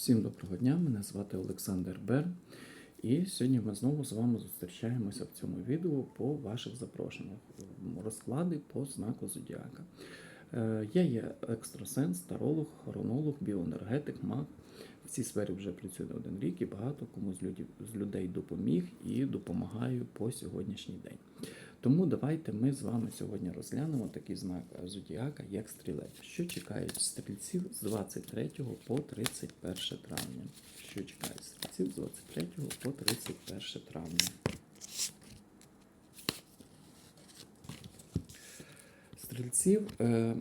Всім доброго дня, мене звати Олександр Бер. І сьогодні ми знову з вами зустрічаємося в цьому відео по ваших запрошеннях. Розклади по знаку Зодіака. Е, Я є екстрасенс, таролог, хронолог, біоенергетик, маг. В цій сфері вже працюю не один рік і багато кому з людей допоміг і допомагаю по сьогоднішній день. Тому давайте ми з вами сьогодні розглянемо такий знак Зодіака, як стрілець. Що чекають стрільців з 23 по 31 травня? Що чекають стрільців з 23 по 31 травня? Стрільців е,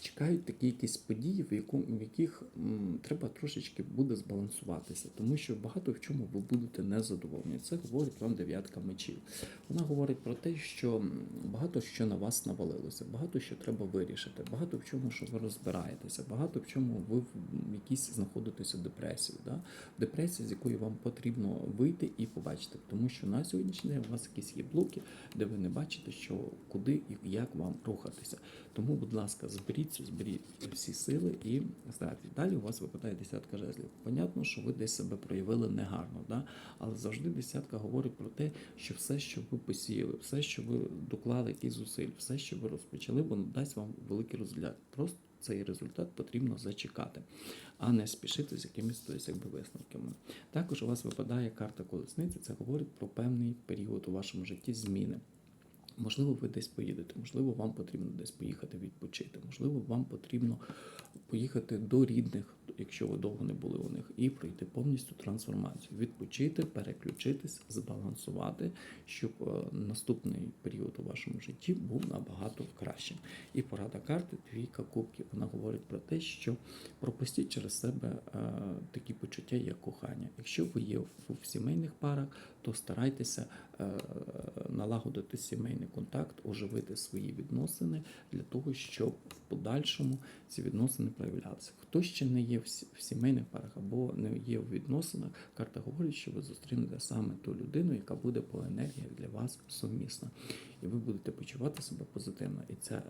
чекають такі якісь події, в, яку, в яких треба трошечки буде збалансуватися, тому що багато в чому ви будете незадоволені. Це говорить вам дев'ятка мечів. Вона говорить про те, що багато що на вас навалилося, багато що треба вирішити, багато в чому, що ви розбираєтеся, багато в чому ви в якійсь знаходитеся депресії. Да? Депресія, з якої вам потрібно вийти і побачити, тому що на сьогоднішній день у вас якісь є блоки, де ви не бачите, що куди і як вам рухатися. Тому, будь ласка, зберіться, зберіть всі сили і старайтесь. Далі у вас випадає десятка жезлів. Понятно, що ви десь себе проявили негарно, да? але завжди десятка говорить про те, що все, що ви посіяли, все, що ви доклали якісь зусиль, все, що ви розпочали, воно дасть вам великий результат. Просто цей результат потрібно зачекати, а не спішити з якимись то якби, висновками. Також у вас випадає карта колесниці, це говорить про певний період у вашому житті зміни. Можливо, ви десь поїдете, можливо, вам потрібно десь поїхати відпочити, можливо, вам потрібно поїхати до рідних, якщо ви довго не були у них, і пройти повністю трансформацію, відпочити, переключитись, збалансувати, щоб е, наступний період у вашому житті був набагато кращим. І порада карти двійка кубків. Вона говорить про те, що пропустіть через себе е, такі почуття, як кохання. Якщо ви є в, сімейних парах, то старайтеся е, налагодити сімейний контакт, оживити свої відносини для того, щоб в подальшому ці відносини проявлялися. Хто ще не є в сімейних парах або не є в відносинах, карта говорить, що ви зустрінете саме ту людину, яка буде по енергіях для вас сумісна, і ви будете почувати себе позитивно. І ця е,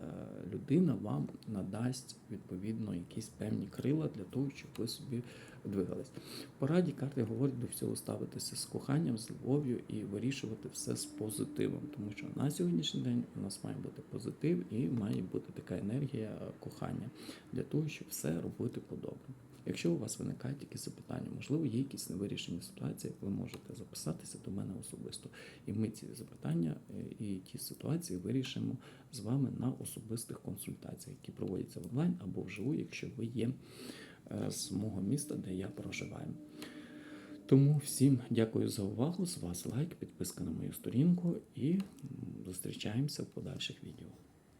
людина вам надасть відповідно якісь певні крила для того, щоб ви собі двигались. Пораді карти говорять до всього ставитися з коханням, з любов'ю і вирішувати все з позитивом, тому що на сьогоднішній день у нас має бути позитив і має бути така енергія кохання для того, щоб все робити по-доброму. Якщо у вас виникають якісь запитання, можливо, є якісь невирішені ситуації, ви можете записатися до мене особисто. І ми ці запитання е, і ті ситуації вирішимо з вами на особистих консультаціях, які проводяться онлайн або вживу, якщо ви є е, з мого міста, де я проживаю. Тому всім дякую за увагу. З вас лайк, підписка на мою сторінку і зустрічаємося в подальших відео.